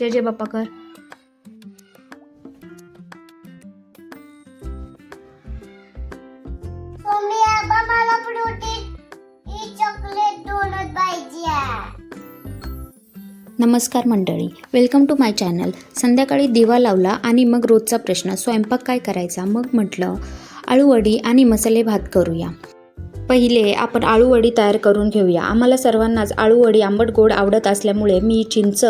जय जय बाप्पा कर. ही नमस्कार मंडळी वेलकम टू माय चॅनल संध्याकाळी दिवा लावला आणि मग रोजचा प्रश्न स्वयंपाक काय करायचा? मग म्हटलं आळूवडी आणि मसाले भात करूया. पहिले आपण आळूवडी तयार करून घेऊया. आम्हाला सर्वांनाच आळूवडी आंबट गोड आवडत असल्यामुळे मी चिंच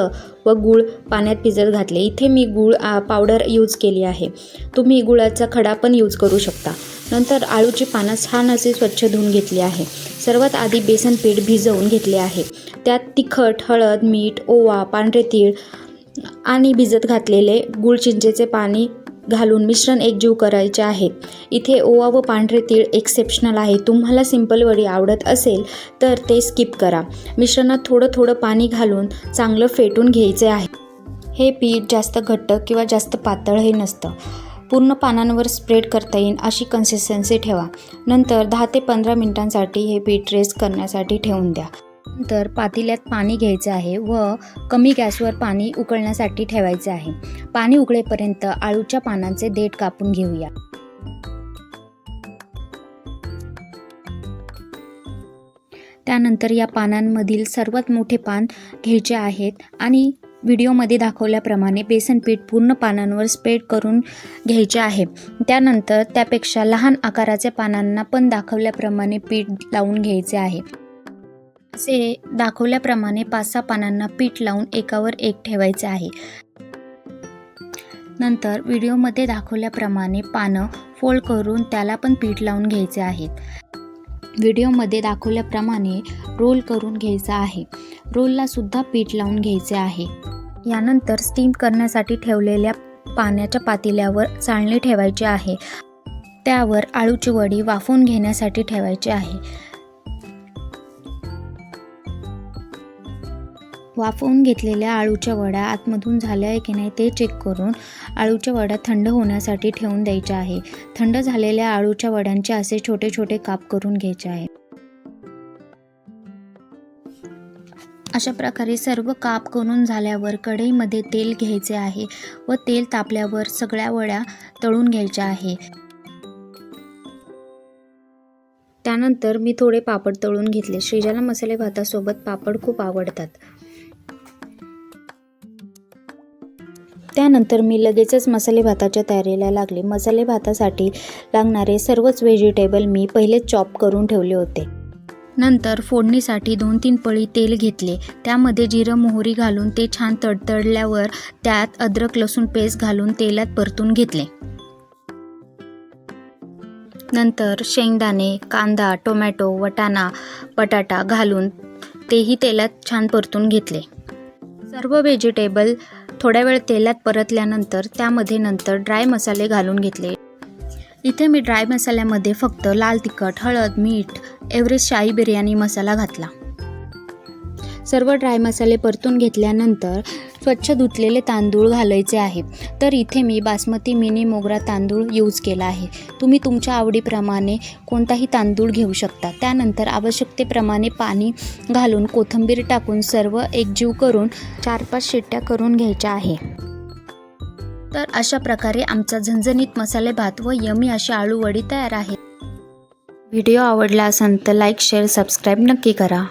व गूळ पाण्यात भिजत घातले. इथे मी गूळ आ, पावडर यूज केली आहे. तुम्ही गुळाचा खडा पण यूज करू शकता. नंतर आळूची पानं छान असे स्वच्छ धुवून घेतली आहे. सर्वात आधी बेसन पीठ भिजवून घेतले आहे. त्यात तिखट हळद मीठ ओवा पांढरे तीळ आणि भिजत घातलेले गुळ चिंचेचे पाणी घालून मिश्रण एकजीव करायचे आहे. इथे ओवा व पांढरे तीळ एक्सेप्शनल आहे. तुम्हाला सिंपल वडी आवडत असेल तर ते स्किप करा. मिश्रणात थोडं थोडं पाणी घालून चांगलं फेटून घ्यायचे आहे. हे पीठ जास्त घट्ट किंवा जास्त पातळ हे नसतं. पूर्ण पानांवर स्प्रेड करता येईल अशी कन्सिस्टन्सी ठेवा. नंतर दहा ते पंधरा मिनिटांसाठी हे पीठ रेस्ट करण्यासाठी ठेवून द्या. नंतर पातेल्यात पाणी घ्यायचं आहे व कमी गॅसवर पाणी उकळण्यासाठी ठेवायचे आहे. पाणी उकळेपर्यंत आळूच्या पानांचे देठ कापून घेऊया. त्यानंतर या पानांमधील सर्वात मोठे पान घ्यायचे आहेत आणि व्हिडिओमध्ये दाखवल्याप्रमाणे बेसन पीठ पूर्ण पानांवर स्प्रेड करून घ्यायचे आहे. त्यानंतर त्यापेक्षा लहान आकाराच्या पानांना पण दाखवल्याप्रमाणे पीठ लावून घ्यायचे आहे. असे दाखवल्याप्रमाणे पाच सहा पानांना पीठ लावून एकावर एक ठेवायचे आहे. नंतर व्हिडिओमध्ये दाखवल्याप्रमाणे पानं फोल्ड करून त्याला पण पीठ लावून घ्यायचे आहेत. व्हिडिओमध्ये दाखवल्याप्रमाणे रोल करून घ्यायचा आहे. रोलला सुद्धा पीठ लावून घ्यायचे आहे. यानंतर स्टीम करण्यासाठी ठेवलेल्या पाण्याच्या पातेल्यावर चाळणी ठेवायची आहे. त्यावर आळूची वडी वाफून घेण्यासाठी ठेवायची आहे. वाफवून घेतलेल्या आळूच्या वड्या आतमधून झाल्या आहे की नाही ते चेक करून आळूच्या वड्या थंड होण्यासाठी ठेवून द्यायच्या आहे. थंड झालेल्या आळूच्या वड्यांचे असे छोटे छोटे काप करून घ्यायचे आहे. अशा प्रकारे सर्व काप करून झाल्यावर कढईमध्ये तेल घ्यायचे आहे व तेल तापल्यावर सगळ्या वड्या तळून घ्यायच्या आहे. त्यानंतर मी थोडे पापड तळून घेतले. श्रीजाला मसाले भातासोबत पापड खूप आवडतात. त्यानंतर मी लगेचच मसाले भाताच्या तयारीला लागले. मसाले भातासाठी लागणारे सर्वच व्हेजिटेबल मी पहिलेच चॉप करून ठेवले होते. नंतर फोडणीसाठी दोन तीन पळी तेल घेतले. त्यामध्ये जिरं मोहरी घालून ते छान तडतडल्यावर त्यात अद्रक लसूण पेस्ट घालून तेलात परतून घेतले. नंतर शेंगदाणे कांदा टोमॅटो वटाणा बटाटा घालून तेही तेलात छान परतून घेतले. सर्व व्हेजिटेबल थोड्या वेळ तेलात परतल्यानंतर त्यामध्ये नंतर ड्राय मसाले घालून घेतले. इथे मी ड्राय मसाल्यामध्ये फक्त लाल तिखट हळद मीठ एव्हरेस्ट शाही बिर्याणी मसाला घातला. सर्व ड्राय मसाले परतून घेतल्यानंतर स्वच्छ धुतलेले तांदूळ घालायचे आहे. तर इथे मी बासमती मिनी मोगरा तांदूळ यूज केला आहे. तुम्ही तुमच्या आवडीप्रमाणे कोणताही तांदूळ घेऊ शकता. त्यानंतर आवश्यकतेप्रमाणे पाणी घालून कोथिंबीर टाकून सर्व एकजीव करून चार पाच शिट्ट्या करून घ्यायच्या आहे. तर अशा प्रकारे आमचा झणझणीत मसाले भात व यमी अशी आळूवडी तयार आहे. व्हिडिओ आवडला असेल तर लाईक शेअर सबस्क्राईब नक्की करा.